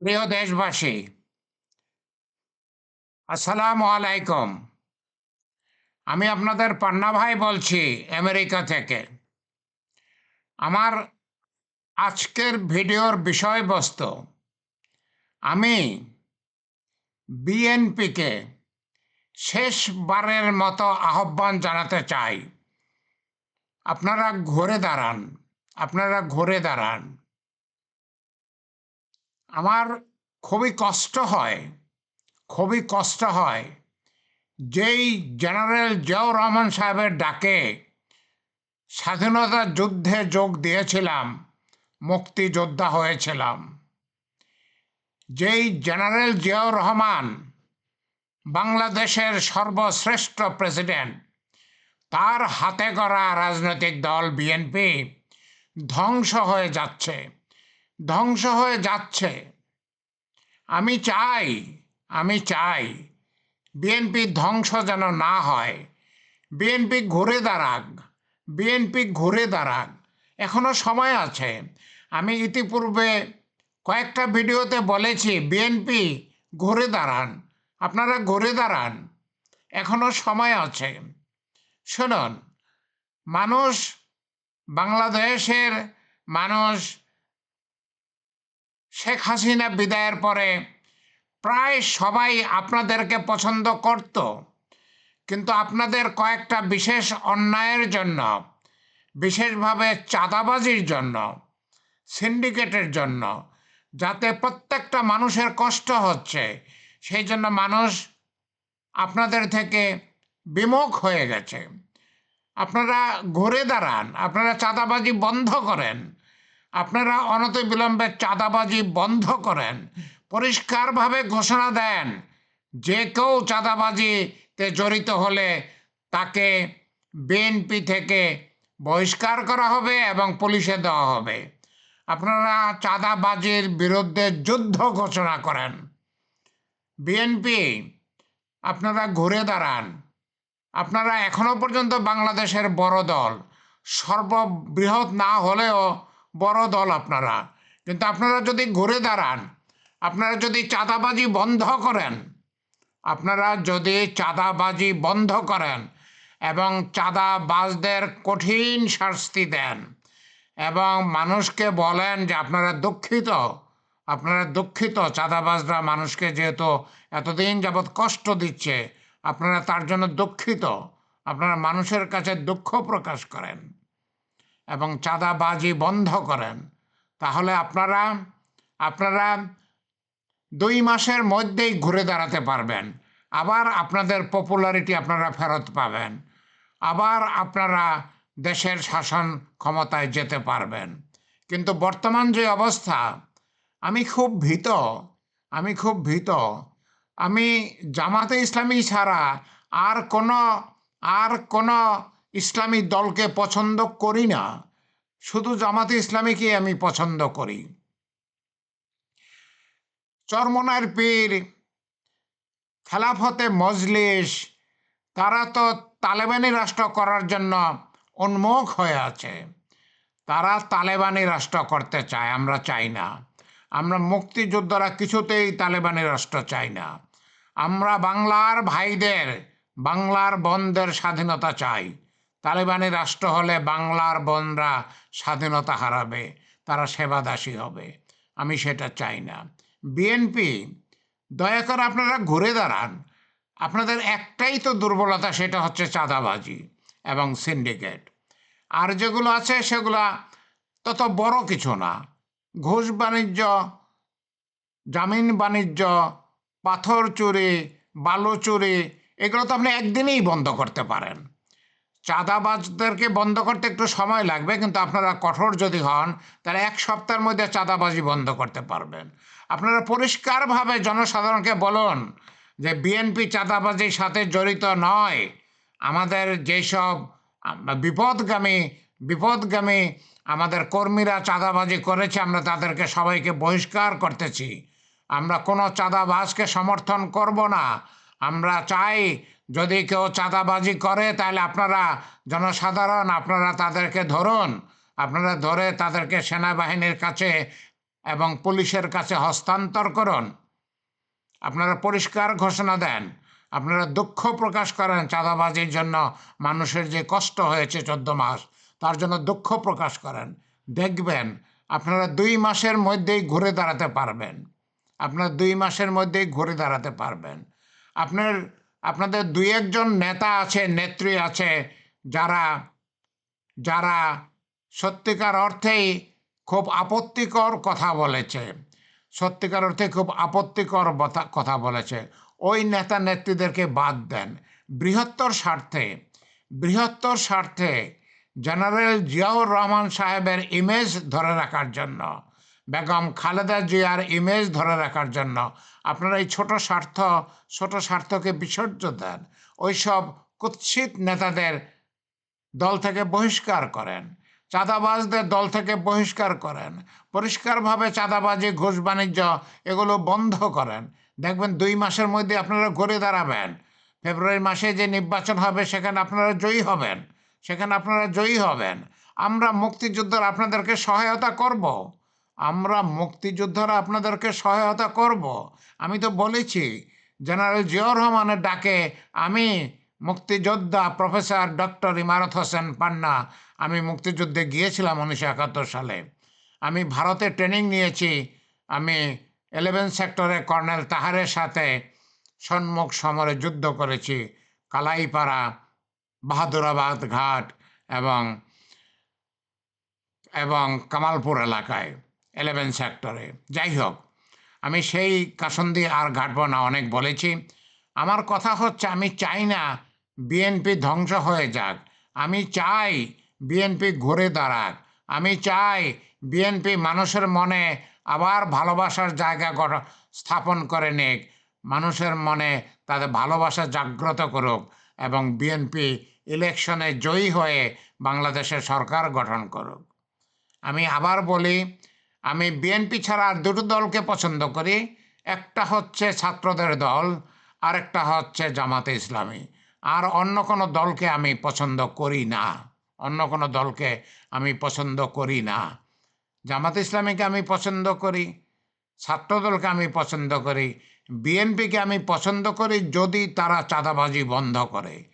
প্রিয় দেশবাসী, আসসালামু আলাইকুম। আমি আপনাদের পান্না ভাই বলছি আমেরিকা থেকে। আমার আজকের ভিডিওর বিষয়বস্তু, আমি বিএনপিকে শেষবারের মতো আহ্বান জানাতে চাই। আপনারা ঘুরে দাঁড়ান, আপনারা ঘুরে দাঁড়ান। আমার খুবই কষ্ট হয়, খুবই কষ্ট হয়। যেই জেনারেল জিয়াউর রহমান সাহেবের ডাকে স্বাধীনতা যুদ্ধে যোগ দিয়েছিলাম, মুক্তিযোদ্ধা হয়েছিলাম। যেই জেনারেল জিয়াউর রহমান বাংলাদেশের সর্বশ্রেষ্ঠ প্রেসিডেন্ট, তার হাতে করা রাজনৈতিক দল বিএনপি ধ্বংস হয়ে যাচ্ছে। ধ্বংস হয়ে যাচ্ছে। আমি চাই আমি চাই বিএনপি ধ্বংস যেন না হয়। বিএনপি ঘুরে দাঁড়াক বিএনপি ঘুরে দাঁড়াক। এখনও সময় আছে। আমি ইতিপূর্বে কয়েকটা ভিডিওতে বলেছি বিএনপি ঘুরে দাঁড়ান। আপনারা ঘুরে দাঁড়ান। এখনও সময় আছে। শুনুন, মানুষ বাংলাদেশের মানুষ শেখ হাসিনা বিদায়ের পরে প্রায় সবাই আপনাদেরকে পছন্দ করত। কিন্তু আপনাদের কয়েকটা বিশেষ অন্যায়ের জন্য, বিশেষভাবে চাঁদাবাজির জন্য, সিন্ডিকেটের জন্য, যাতে প্রত্যেকটা মানুষের কষ্ট হচ্ছে, সেই জন্য মানুষ আপনাদের থেকে বিমুখ হয়ে গেছে। আপনারা ঘুরে দাঁড়ান, আপনারা চাঁদাবাজি বন্ধ করেন। আপনারা অনতিবিলম্বে চাঁদাবাজি বন্ধ করেন, পরিষ্কারভাবে ঘোষণা দেন। যে কেউ চাঁদাবাজিতে জড়িত হলে তাকে বিএনপি থেকে বহিষ্কার করা হবে এবং পুলিশে দেওয়া হবে। আপনারা চাঁদাবাজির বিরুদ্ধে যুদ্ধ ঘোষণা করেন। বিএনপি, আপনারা ঘুরে দাঁড়ান। আপনারা এখনও পর্যন্ত বাংলাদেশের বড় দল। সর্ববৃহৎ না হলেও বড় দল আপনারা। কিন্তু আপনারা যদি ঘুরে দাঁড়ান, আপনারা যদি চাঁদাবাজি বন্ধ করেন, আপনারা যদি চাঁদাবাজি বন্ধ করেন এবং চাঁদাবাজদের কঠিন শাস্তি দেন এবং মানুষকে বলেন যে আপনারা দুঃখিত আপনারা দুঃখিত, চাঁদাবাজরা মানুষকে যেহেতু এতদিন যাবৎ কষ্ট দিচ্ছে, আপনারা তার জন্য দুঃখিত, আপনারা মানুষের কাছে দুঃখ প্রকাশ করেন। এবং চাঁদাবাজি বন্ধ করেন। তাহলে আপনারা আপনারা দুই মাসের মধ্যেই ঘুরে দাঁড়াতে পারবেন। আবার আপনাদের পপুলারিটি আপনারা ফেরত পাবেন। আবার আপনারা দেশের শাসন ক্ষমতায় যেতে পারবেন। কিন্তু বর্তমান যে অবস্থা, আমি খুব ভীত, আমি খুব ভীত। আমি জামাতে ইসলামী ছাড়া আর কোনো আর কোনো ইসলামী দলকে পছন্দ করি না, শুধু জামাতে ইসলামীকে আমি পছন্দ করি। চরমনার পীর, খেলাফতে মজলিস, তারা তো তালেবানি রাষ্ট্র করার জন্য উন্মুখ হয়ে আছে। তারা তালেবানি রাষ্ট্র করতে চায়, আমরা চাই না। আমরা মুক্তিযোদ্ধারা কিছুতেই তালেবানি রাষ্ট্র চাই না। আমরা বাংলার ভাইদের, বাংলার বনদের স্বাধীনতা চাই। তালেবানি রাষ্ট্র হলে বাংলার বনরা স্বাধীনতা হারাবে, তারা সেবাদাসী হবে। আমি সেটা চাই না। বিএনপি দয়া করে আপনারা ঘুরে দাঁড়ান। আপনাদের একটাই তো দুর্বলতা, সেটা হচ্ছে চাঁদাবাজি এবং সিন্ডিকেট। আর যেগুলো আছে, সেগুলা তত বড় কিছু না। ঘুষ বাণিজ্য, জামিন বাণিজ্য, পাথর চুরি, বালু চুরি, এগুলো তো আপনি একদিনেই বন্ধ করতে পারেন। চাঁদাবাজদেরকে বন্ধ করতে একটু সময় লাগবে, কিন্তু আপনারা কঠোর যদি হন, তাহলে এক সপ্তাহের মধ্যে চাঁদাবাজি বন্ধ করতে পারবেন। আপনারা পরিষ্কারভাবে জনসাধারণকে বলুন যে বিএনপি চাঁদাবাজির সাথে জড়িত নয়। আমাদের যেসব বিপদগামী বিপদগামী আমাদের কর্মীরা চাঁদাবাজি করেছে, আমরা তাদেরকে সবাইকে বহিষ্কার করতেছি। আমরা কোনো চাঁদাবাজকে সমর্থন করব না। আমরা চাই যদি কেউ চাঁদাবাজি করে, তাহলে আপনারা জনসাধারণ, আপনারা তাদেরকে ধরুন। আপনারা ধরে তাদেরকে সেনাবাহিনীর কাছে এবং পুলিশের কাছে হস্তান্তর করুন। আপনারা পরিষ্কার ঘোষণা দেন। আপনারা দুঃখ প্রকাশ করেন চাঁদাবাজির জন্য। মানুষের যে কষ্ট হয়েছে চোদ্দ মাস, তার জন্য দুঃখ প্রকাশ করেন। দেখবেন, আপনারা দুই মাসের মধ্যেই ঘুরে দাঁড়াতে পারবেন। আপনারা দুই মাসের মধ্যেই ঘুরে দাঁড়াতে পারবেন। আপনার আপনাদের দুই একজন নেতা আছে, নেত্রী আছে, যারা যারা সত্যিকার অর্থেই খুব আপত্তিকর কথা বলেছে। সত্যিকার অর্থে খুব আপত্তিকর কথা বলেছে। ওই নেতা নেত্রীদেরকে বাদ দেন। বৃহত্তর স্বার্থে বৃহত্তর স্বার্থে জেনারেল জিয়াউর রহমান সাহেবের ইমেজ ধরে রাখার জন্য বেগম খালেদা জিয়ার ইমেজ ধরে রাখার জন্য। আপনারা এই ছোট স্বার্থ, ছোট স্বার্থকে বিসর্জন দেন। ওইসব কুৎসিত নেতাদের দল থেকে বহিষ্কার করেন। চাঁদাবাজদের দল থেকে বহিষ্কার করেন। পরিষ্কারভাবে চাঁদাবাজি ঘুষ বাণিজ্য এগুলো বন্ধ করেন। দেখবেন দুই মাসের মধ্যে আপনারা ঘুরে দাঁড়াবেন। ফেব্রুয়ারি মাসে যে নির্বাচন হবে, সেখানে আপনারা জয়ী হবেন। সেখানে আপনারা জয়ী হবেন। আমরা মুক্তিযুদ্ধের আপনাদেরকে সহায়তা করব। আমরা মুক্তিযোদ্ধারা আপনাদেরকে সহায়তা করব। আমি তো বলেছি, জেনারেল জিয়াউর রহমানের ডাকে আমি মুক্তিযোদ্ধা প্রফেসর ডক্টর ইমারত হোসেন পান্না, আমি মুক্তিযুদ্ধে গিয়েছিলাম উনিশশো একাত্তর সালে আমি ভারতে ট্রেনিং নিয়েছি, আমি এলেভেন সেক্টরে কর্নেল তাহারের সাথে সম্মুখ সমরে যুদ্ধ করেছি, কালাইপাড়া, বাহাদুরাবাদ ঘাট এবং এবং কামালপুর এলাকায় ইলেভেন সেক্টরে যাই হোক, আমি সেই কাসন্দি আর ঘাটব না, অনেক বলেছি। আমার কথা হচ্ছে, আমি চাই না বিএনপি ধ্বংস হয়ে যাক। আমি চাই বিএনপি ঘুরে দাঁড়াক। আমি চাই বিএনপি মানুষের মনে আবার ভালোবাসার জায়গা স্থাপন করে নিক। মানুষের মনে তাদের ভালোবাসা জাগ্রত করুক এবং বিএনপি ইলেকশনে জয়ী হয়ে বাংলাদেশের সরকার গঠন করুক। আমি আবার বলি আমি বিএনপি ছাড়া আর দুটো দলকে পছন্দ করি। একটা হচ্ছে ছাত্রদের দল আর একটা হচ্ছে জামাতে ইসলামী। আর অন্য কোনো দলকে আমি পছন্দ করি না। অন্য কোনো দলকে আমি পছন্দ করি না। জামাত ইসলামীকে আমি পছন্দ করি, ছাত্রদলকে আমি পছন্দ করি, বিএনপিকে আমি পছন্দ করি যদি তারা চাঁদাবাজি বন্ধ করে,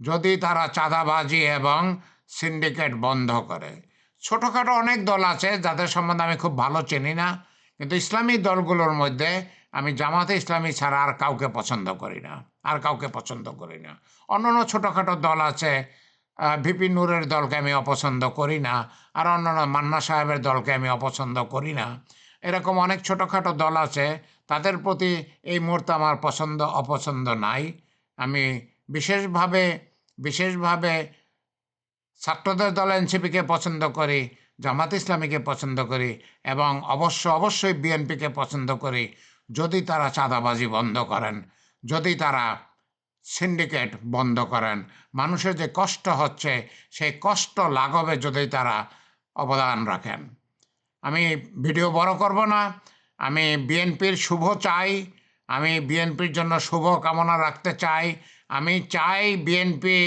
যদি তারা চাঁদাবাজি এবং সিন্ডিকেট বন্ধ করে। ছোটোখাটো অনেক দল আছে, যাদের সম্বন্ধে আমি খুব ভালো চিনি না, কিন্তু ইসলামী দলগুলোর মধ্যে আমি জামাতে ইসলামী ছাড়া আর কাউকে পছন্দ করি না, আর কাউকে পছন্দ করি না। অন্য অন্য ছোটোখাটো দল আছে ভিপি নূরের দলকে আমি অপছন্দ করি না, আর অন্যান্য মান্না সাহেবের দলকে আমি অপছন্দ করি না। এরকম অনেক ছোটোখাটো দল আছে, তাদের প্রতি এই মুহূর্তে আমার পছন্দ, অপছন্দ নাই। আমি বিশেষভাবে বিশেষভাবে ছাত্রদের দল এনসিপিকে পছন্দ করি, জামাত ইসলামীকে পছন্দ করি এবং অবশ্য, অবশ্যই বিএনপিকে পছন্দ করি যদি তারা চাঁদাবাজি বন্ধ করেন, যদি তারা সিন্ডিকেট বন্ধ করেন। মানুষের যে কষ্ট হচ্ছে, সেই কষ্ট লাঘবে যদি তারা অবদান রাখেন। আমি ভিডিও বড় করব না, আমি বিএনপির শুভ চাই, আমি বিএনপির জন্য শুভ কামনা রাখতে চাই, আমি চাই বিএনপি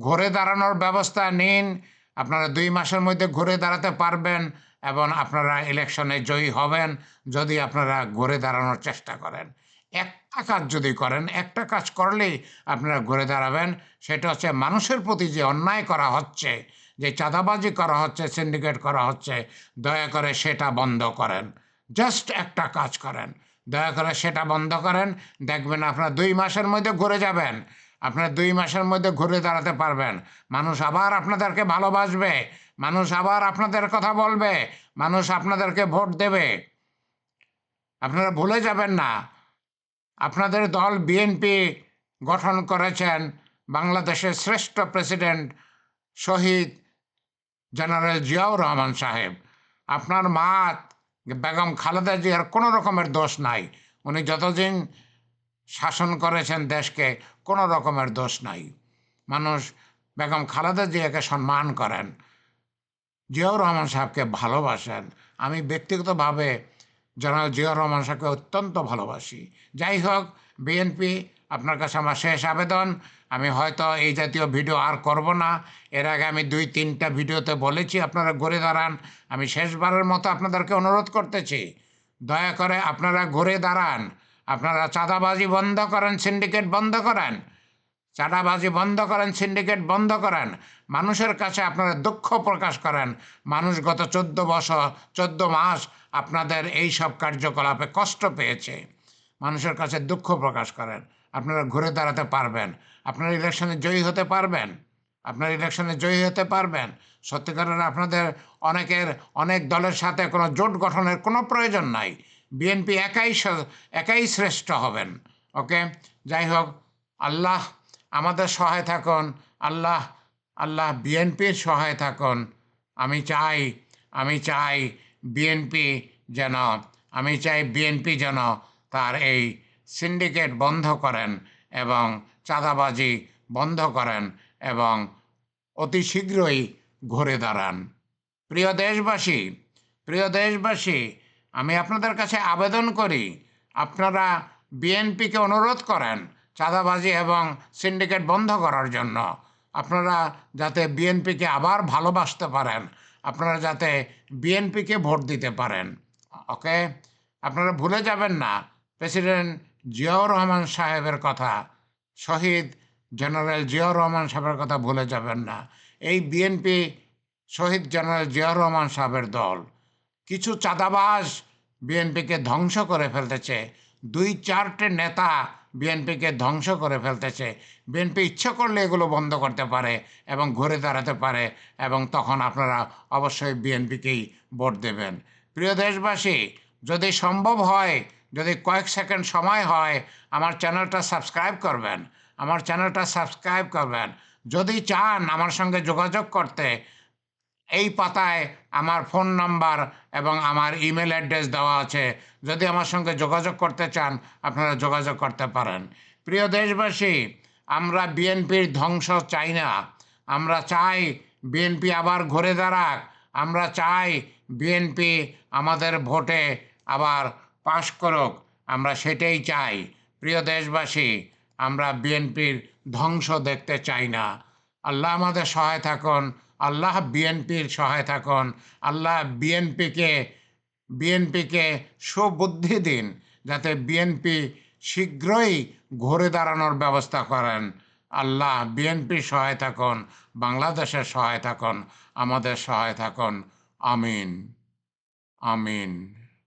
ঘুরে দাঁড়ানোর ব্যবস্থা নিন। আপনারা দুই মাসের মধ্যে ঘুরে দাঁড়াতে পারবেন এবং আপনারা ইলেকশনে জয়ী হবেন যদি আপনারা ঘুরে দাঁড়ানোর চেষ্টা করেন। একটা কাজ যদি করেন, একটা কাজ করলেই আপনারা ঘুরে দাঁড়াবেন, সেটা হচ্ছে মানুষের প্রতি যে অন্যায় করা হচ্ছে, যে চাঁদাবাজি করা হচ্ছে সিন্ডিকেট করা হচ্ছে, দয়া করে সেটা বন্ধ করেন। জাস্ট একটা কাজ করেন। দয়া করে সেটা বন্ধ করেন। দেখবেন আপনারা দুই মাসের মধ্যে ঘুরে যাবেন। আপনারা দুই মাসের মধ্যে ঘুরে দাঁড়াতে পারবেন। মানুষ আবার আপনাদেরকে ভালোবাসবে। মানুষ আবার আপনাদের কথা বলবে। মানুষ আপনাদেরকে ভোট দেবে। আপনারা ভুলে যাবেন না। আপনাদের দল বিএনপি গঠন করেছেন বাংলাদেশের শ্রেষ্ঠ প্রেসিডেন্ট শহীদ জেনারেল জিয়াউর রহমান সাহেব। আপনার মা বেগম খালেদা জিয়ার কোনো রকমের দোষ নাই। উনি যতদিন শাসন করেছেন দেশকে, কোনো রকমের দোষ নাই। মানুষ বেগম খালেদা জিয়াকে সম্মান করেন, জিয়াউর রহমান সাহেবকে ভালোবাসেন। আমি ব্যক্তিগতভাবে জেনারেল জিয়াউর রহমান সাহেবকে অত্যন্ত ভালোবাসি। যাই হোক বিএনপি আপনার কাছে আমার শেষ আবেদন। আমি হয়তো এই জাতীয় ভিডিও আর করব না। এর আগে আমি দুই, তিনটা ভিডিওতে বলেছি, আপনারা ঘুরে দাঁড়ান। আমি শেষবারের মতো আপনাদেরকে অনুরোধ করতেছি। দয়া করে আপনারা ঘুরে দাঁড়ান। আপনারা চাঁদাবাজি বন্ধ করেন, সিন্ডিকেট বন্ধ করেন। চাঁদাবাজি বন্ধ করেন, সিন্ডিকেট বন্ধ করেন। মানুষের কাছে আপনারা দুঃখ প্রকাশ করেন। মানুষ গত চোদ্দ বছর, চোদ্দ মাস আপনাদের এই সব কার্যকলাপে কষ্ট পেয়েছে। মানুষের কাছে দুঃখ প্রকাশ করেন। আপনারা ঘুরে দাঁড়াতে পারবেন। আপনারা ইলেকশনে জয়ী হতে পারবেন। আপনার ইলেকশনে জয়ী হতে পারবেন। সত্যিকারের আপনাদের অনেকের, অনেক দলের সাথে কোনো জোট গঠনের কোনো প্রয়োজন নাই। বিএনপি একাই একাই শ্রেষ্ঠ হবেন, ওকে? যাই হোক, আল্লাহ আমাদের সহায় থাকুন, আল্লাহ আল্লাহ বিএনপির সহায় থাকুন। আমি চাই আমি চাই বিএনপি যেন, আমি চাই বিএনপি যেন তার এই সিন্ডিকেট বন্ধ করেন এবং চাঁদাবাজি বন্ধ করেন এবং অতি শীঘ্রই ঘুরে দাঁড়ান। প্রিয় দেশবাসী প্রিয় দেশবাসী আমি আপনাদের কাছে আবেদন করি, আপনারা বিএনপিকে অনুরোধ করেন চাঁদাবাজি এবং সিন্ডিকেট বন্ধ করার জন্য। আপনারা যাতে বিএনপিকে আবার ভালোবাসতে পারেন, আপনারা যাতে বিএনপিকে ভোট দিতে পারেন, ওকে? আপনারা ভুলে যাবেন না, প্রেসিডেন্ট জিয়াউর রহমান সাহেবের কথা, শহীদ জেনারেল জিয়াউর রহমান সাহেবের কথা ভুলে যাবেন না। এই বিএনপি শহীদ জেনারেল জিয়াউর রহমান সাহেবের দল কিছু চাঁদাবাজ বিএনপিকে ধ্বংস করে ফেলতেছে। দুই চারটে নেতা বিএনপিকে ধ্বংস করে ফেলতেছে। বিএনপি ইচ্ছে করলে এগুলো বন্ধ করতে পারে এবং ঘুরে দাঁড়াতে পারে এবং তখন আপনারা অবশ্যই বিএনপিকেই ভোট দেবেন। প্রিয় দেশবাসী, যদি সম্ভব হয়, যদি কয়েক সেকেন্ড সময় হয়, আমার চ্যানেলটা সাবস্ক্রাইব করবেন। আমার চ্যানেলটা সাবস্ক্রাইব করবেন। যদি চান আমার সঙ্গে যোগাযোগ করতে এই পাতায় আমার ফোন নাম্বার এবং আমার ইমেল অ্যাড্রেস দেওয়া আছে। যদি আমার সঙ্গে যোগাযোগ করতে চান, আপনারা যোগাযোগ করতে পারেন। প্রিয় দেশবাসী, আমরা বিএনপির ধ্বংস চাই না। আমরা চাই বিএনপি আবার ঘুরে দাঁড়াক। আমরা চাই বিএনপি আমাদের ভোটে আবার পাশ করুক। আমরা সেটাই চাই। প্রিয় দেশবাসী, আমরা বিএনপির ধ্বংস দেখতে চাই না। আল্লাহ আমাদের সহায় থাকুন। আল্লাহ বিএনপির সহায় থাকুন আল্লাহ বিএনপিকে বিএনপিকে সুবুদ্ধি দিন, যাতে বিএনপি শীঘ্রই ঘুরে দাঁড়ানোর ব্যবস্থা করেন। আল্লাহ বিএনপির সহায় থাকুন বাংলাদেশের সহায় থাকুন আমাদের সহায় থাকুন আমিন। আমিন।